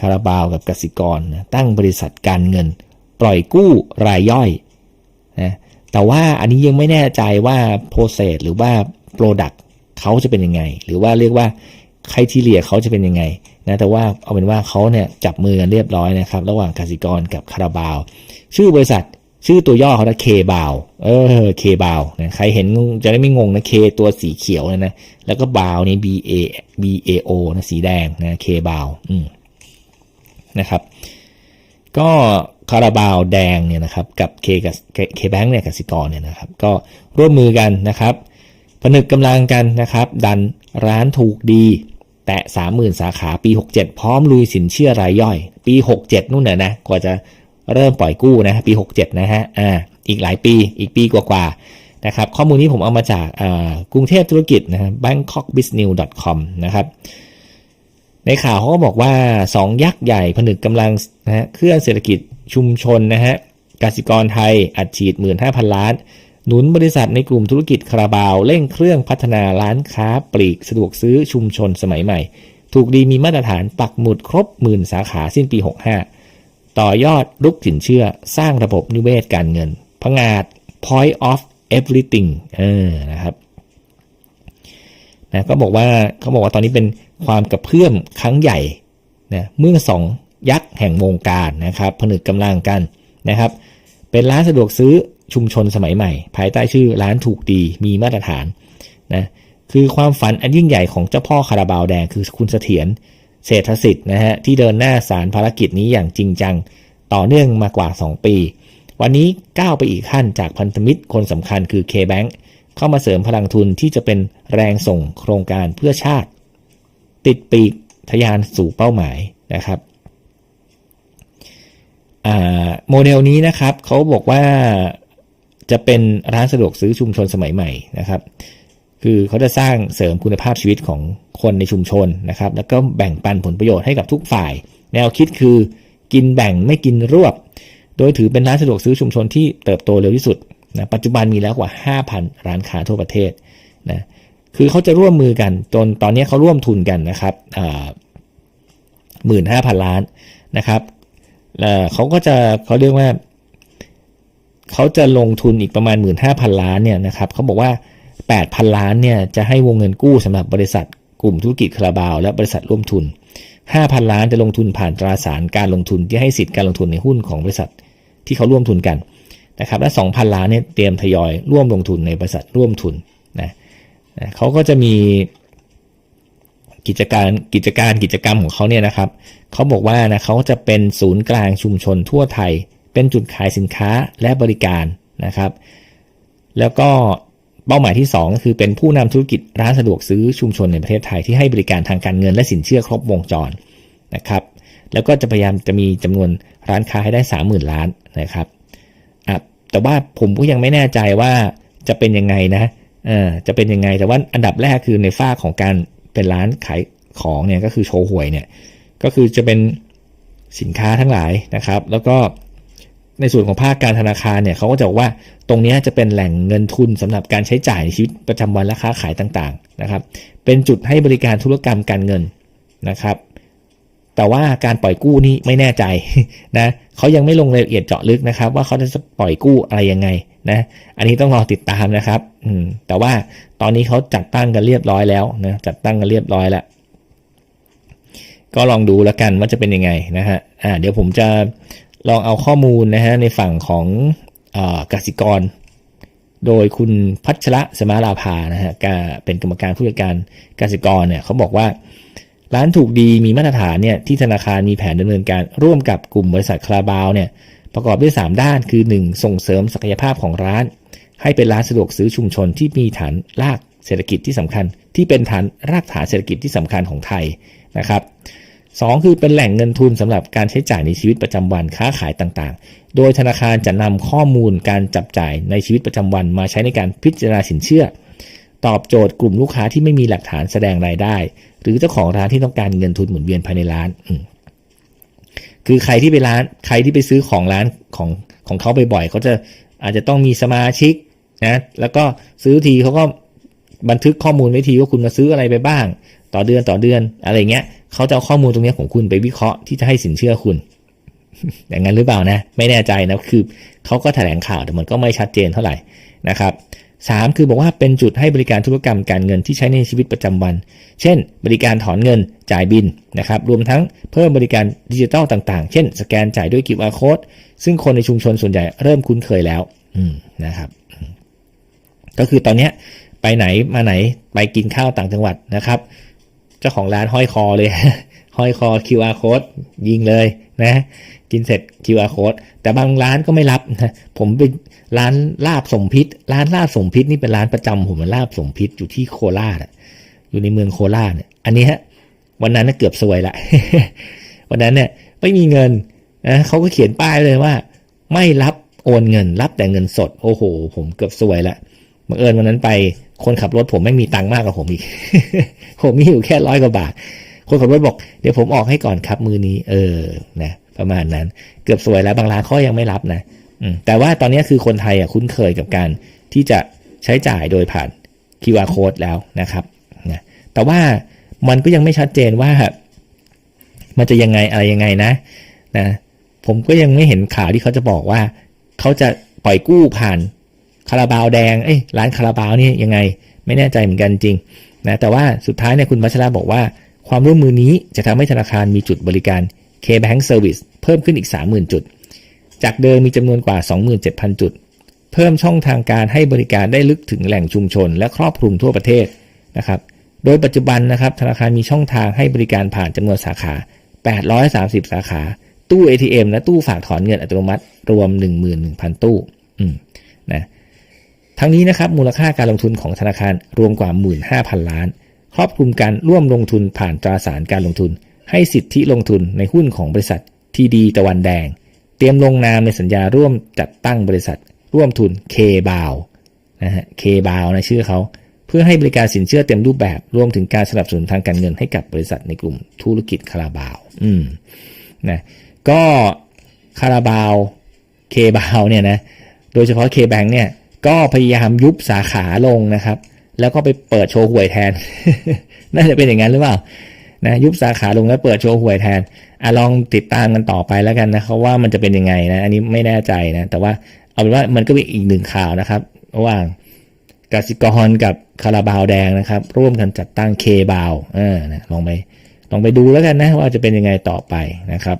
คาราบาวกับกสิกรนะตั้งบริษัทการเงิน ปล่อยกู้รายย่อยนะแต่ว่าอันนี้ยังไม่แน่ใจว่า process หรือว่า product เขาจะเป็นยังไง หรือว่าเรียกว่าใครที่เลียเขาจะเป็นยังไงนะแต่ว่าเอาเป็นว่าเขาเนี่ยจับมือกันเรียบร้อยนะครับ ระหว่างกสิกรกับคาราบาว ชื่อบริษัทชื่อตัวย่อเขานะเคบาวเออเคบาวนะใครเห็นจะได้ไม่งงนะเคตัวสีเขียวนะนะแล้วก็บาวนี่ B A B A O นะสีแดงนะเคบาวอืม นะครับ ก็คาราบาวแดงเนี่ยนะครับกับเคกับเคแบงค์เนี่ยกสิกรเนี่ยนะครับ ก็ร่วมมือกันนะครับผนึกกำลังกันนะครับ ดันร้านถูกดี แตะ30,000 สาขาปี 67 พร้อมลุยสินเชื่อรายย่อย ปี 67 นู่นน่ะนะกว่าจะเริ่มปล่อยกู้นะปี 67 นะฮะอ่าอีกหลายปีอีกปีกว่าๆนะครับข้อมูลนี้ผมเอามาจากกรุงเทพธุรกิจนะฮะ bangkokbusiness.com นะครับ ในข่าวเขาก็บอกว่า 2 ยักษ์ใหญ่ผนึกกำลังนะฮะเคลื่อนเศรษฐกิจชุมชนนะฮะกสิกรไทยอัดฉีด 15,000 ล้าน หนุนบริษัทในกลุ่มธุรกิจคาราบาวเร่งเครื่องพัฒนาร้านค้าปลีกสะดวกซื้อชุมชนสมัยใหม่ ถูกดีมีมาตรฐานปักหมุดครบหมื่นสาขาสิ้นปี 65 ต่อยอดลุกสินเชื่อสร้างระบบนิเวศการเงินพงาด point of everything เออนะครับ นะก็บอกว่าเขาบอกว่าตอนนี้เป็นความกระเพื่อมครั้งใหญ่นะเมื่อสองยักษ์แห่งวงการนะครับผนึกกำลังกันนะครับ เป็นร้านสะดวกซื้อชุมชนสมัยใหม่ ภายใต้ชื่อร้านถูกดีมีมาตรฐานนะคือความฝันอันยิ่งใหญ่ของเจ้าพ่อคาราบาวแดงคือคุณเสถียรเศรษฐสิทธิ์นะฮะที่เดินหน้าสารภารกิจนี้อย่างจริงจัง ต่อเนื่องมากว่า 2 ปี วันนี้ก้าวไปอีกขั้นจากพันธมิตรคนสำคัญคือ K-Bank เข้ามาเสริมพลังทุนที่จะเป็นแรงส่งโครงการเพื่อชาติ ติดปีกทะยานสู่เป้าหมายนะครับโมเดลนี้นะครับเขาบอกว่าจะเป็นร้านสะดวกซื้อชุมชนสมัยใหม่นะครับ คือเขาจะสร้างเสริมคุณภาพชีวิตของคนในชุมชนนะครับ แล้วก็แบ่งปันผลประโยชน์ให้กับทุกฝ่าย แนวคิดคือกินแบ่งไม่กินรวบ โดยถือเป็นร้านสะดวกซื้อชุมชนที่เติบโตเร็วที่สุด นะปัจจุบันมีแล้วกว่า 5,000 ร้านค้าทั่วประเทศนะคือเขาจะร่วมมือกันจนตอนนี้เขาร่วมทุนกันนะครับหมื่นห้าพันล้านนะครับเขาก็จะเขาเรียกว่าเขาจะลงทุนอีกประมาณ 15,000 ล้านเนี่ยนะครับเขาบอกว่า 8,000 ล้านเนี่ยจะให้วงเงินกู้สำหรับบริษัทกลุ่มธุรกิจคาราบาว และบริษัทร่วมทุน 5,000 ล้านจะลงทุนผ่านตราสารการลงทุนที่ให้สิทธิ์การลงทุนในหุ้นของบริษัทที่เขาร่วมทุนกัน นะครับและ 2,000 ล้านเนี่ยเตรียมทยอยร่วมลงทุนในบริษัทร่วมทุนนะนะเขาก็จะมีกิจการกิจการกิจกรรมของเขาเนี่ยนะครับเขาบอกว่านะเขาจะเป็นศูนย์กลางชุมชนทั่วไทย เป็นจุดขายสินค้าและบริการนะครับ แล้วก็เป้าหมายที่ 2 ก็คือเป็นผู้นำธุรกิจร้านสะดวกซื้อชุมชนในประเทศไทยที่ให้บริการทางการเงินและสินเชื่อครบวงจรนะครับ แล้วก็จะพยายามจะมีจำนวนร้านค้าให้ได้ 30,000 ล้านนะครับ แต่ว่าผมก็ยังไม่แน่ใจว่าจะเป็นยังไงนะเออจะเป็นยังไง แต่ว่าอันดับแรกคือในฝ้าของการเป็นร้านขายของเนี่ยก็คือโชว์หวยเนี่ยก็คือจะเป็นสินค้าทั้งหลายนะครับ แล้วก็ในส่วนของภาคการธนาคารเนี่ยเขาก็จะบอกว่าตรงนี้จะเป็นแหล่งเงินทุนสำหรับการใช้จ่ายในชีวิตประจำวันและค้าขายต่างๆนะครับ เป็นจุดให้บริการธุรกรรมการเงินนะครับ แต่ว่าการปล่อยกู้นี่ไม่แน่ใจนะเขายังไม่ลงรายละเอียดเจาะลึกนะครับ ว่าเขาจะปล่อยกู้อะไรยังไงนะอันนี้ต้องรอติดตามนะครับอืมแต่ว่าตอนนี้เขาจัดตั้งกันเรียบร้อยแล้วนะจัดตั้งกันเรียบร้อยแล้วก็ลองดูแล้วกันว่าจะเป็นยังไงนะฮะอ่าเดี๋ยวผมจะลองเอาข้อมูลนะฮะในฝั่งของอกสิกร โดยคุณพัชระสมาลาภานะฮะเป็นกรรมการผู้จัดการกสิกรเนี่ยเขาบอกว่า ร้านถูกดีมีมาตรฐานเนี่ยที่ธนาคารมีแผนดำเนินการร่วมกับกลุ่มบริษัทคลาบาวเนี่ยประกอบด้วย 3 ด้านคือ 1. ส่งเสริมศักยภาพของร้าน ให้เป็นร้านสะดวกซื้อชุมชนที่มีฐานรากเศรษฐกิจที่สำคัญ ที่เป็นฐานรากฐานเศรษฐกิจที่สำคัญของไทยนะครับ 2 คือเป็นแหล่งเงินทุนสำหรับการใช้จ่ายในชีวิตประจำวันค้าขายต่างๆ โดยธนาคารจะนำข้อมูลการจับจ่ายในชีวิตประจำวันมาใช้ในการพิจารณาสินเชื่อ ตอบโจทย์กลุ่มลูกค้าที่ไม่มีหลักฐานแสดงรายได้ หรือเจ้าของร้านที่ต้องการเงินทุนหมุนเวียนภายในร้านคือใครที่ไปร้าน ใครที่ไปซื้อของร้านของของเขาบ่อยๆเขาจะอาจจะต้องมีสมาชิกนะแล้วก็ซื้อทีเขาก็บันทึกข้อมูลไว้ทีว่าคุณมาซื้ออะไรไปบ้าง ต่อเดือนต่อเดือนอะไรเงี้ยเขาจะเอาข้อมูลตรงนี้ของคุณไปวิเคราะห์ที่จะให้สินเชื่อคุณ อย่างนั้นหรือเปล่านะ ไม่แน่ใจนะคือเขาก็แถลงข่าวแต่มันก็ไม่ชัดเจนเท่าไหร่นะครับ สามคือบอกว่าเป็นจุดให้บริการธุรกรรมการเงินที่ใช้ในชีวิตประจำวัน เช่น บริการถอนเงินจ่ายบินนะครับ รวมทั้งเพิ่มบริการดิจิทัลต่างๆ เช่น สแกนจ่ายด้วย QR code ซึ่งคนในชุมชนส่วนใหญ่เริ่มคุ้นเคยแล้วนะครับ ก็คือตอนนี้ไปไหนมาไหนไปกินข้าวต่างจังหวัดนะครับ เจ้าของร้านห้อยคอเลย ห้อยคอ QR code ยิงเลยนะ กินเสร็จ QR code แต่บางร้านก็ไม่รับนะผมไปร้านลาบสมพิษ ร้านลาบสมพิษนี่เป็นร้านประจำผมมันลาบสมพิษอยู่ที่โคราชอะอยู่ในเมืองโคราชเนี่ยอันนี้ฮะวันนั้นเกือบซวยละวันนั้นเนี่ยไม่มีเงินนะเขาก็เขียนป้ายเลยว่า ไม่รับโอนเงิน รับแต่เงินสด โอ้โห ผมเกือบซวยละบังเอิญวันนั้นไปคนขับรถผมไม่มีตังค์มากกว่าผมอีก ผมมีอยู่แค่ร้อยกว่าบาท คนขับรถบอกเดี๋ยวผมออกให้ก่อนครับมือนี้ เออนะประมาณนั้น เกือบสวยแล้วบางร้านเขายังไม่รับนะอืแต่ว่าตอนนี้คือคนไทยอะคุ้นเคยกับการที่จะใช้จ่ายโดยผ่าน QR code แล้วนะครับนะแต่ว่ามันก็ยังไม่ชัดเจนว่า มันจะยังไงอะไรยังไงนะนะผมก็ยังไม่เห็นข่าวที่เขาจะบอกว่า เขาจะปล่อยกู้ผ่านคาราบาวแดงเอ้ยร้านคาราบาวนี่ยังไง ไม่แน่ใจเหมือนกันจริงนะแต่ว่าสุดท้ายเนี่ยคุณวัชระบอกว่า ความร่วมมือนี้จะทำให้ธนาคารมีจุดบริการ K-Bank Service เพิ่มขึ้นอีก 30,000 จุด จากเดิมมีจำนวนกว่า 27,000 จุด เพิ่มช่องทางการให้บริการได้ลึกถึงแหล่งชุมชน และครอบคลุมทั่วประเทศนะครับ โดยปัจจุบันนะครับธนาคารมีช่องทางให้บริการผ่านจำนวนสาขา 830 สาขา ตู้ ATM และตู้ฝากถอนเงินอัตโนมัติ รวม 11,000 ตู้นะทั้งนี้นะครับมูลค่าการลงทุนของธนาคารรวมกว่า 15,000 ล้าน ครอบคลุมการร่วมลงทุนผ่านตราสารการลงทุน ให้สิทธิลงทุนในหุ้นของบริษัททีดีตะวันแดง เตรียมลงนามในสัญญาร่วมจัดตั้งบริษัท ร่วมทุนเคบาวนะฮะเคบาวนะชื่อเขาเพื่อให้บริการสินเชื่อเต็มรูปแบบรวมถึงการสนับสนุนทางการเงินให้กับบริษัทในกลุ่มธุรกิจคาราบาวอืมนะก็คาราบาวเคบาวเนี่ยนะโดยเฉพาะเคแบงเนี่ยก็พยายามยุบสาขาลงนะครับ แล้วก็ไปเปิดโชว์หวยแทน น่าจะเป็นอย่างนั้นหรือเปล่านะยุบสาขาลงแล้วเปิดโชว์หวยแทนอะลองติดตามกันต่อไปแล้วกันนะครับว่ามันจะเป็นยังไงนะ อันนี้ไม่แน่ใจนะ แต่ว่าเอาเป็นว่ามันก็เป็นอีกหนึ่งข่าวนะครับระหว่างกสิกรกับคาราบาวแดงนะครับ ร่วมกันจัดตั้งเคบาวเออนะลองไปลองไปดูแล้วกันนะว่าจะเป็นยังไงต่อไปนะครับ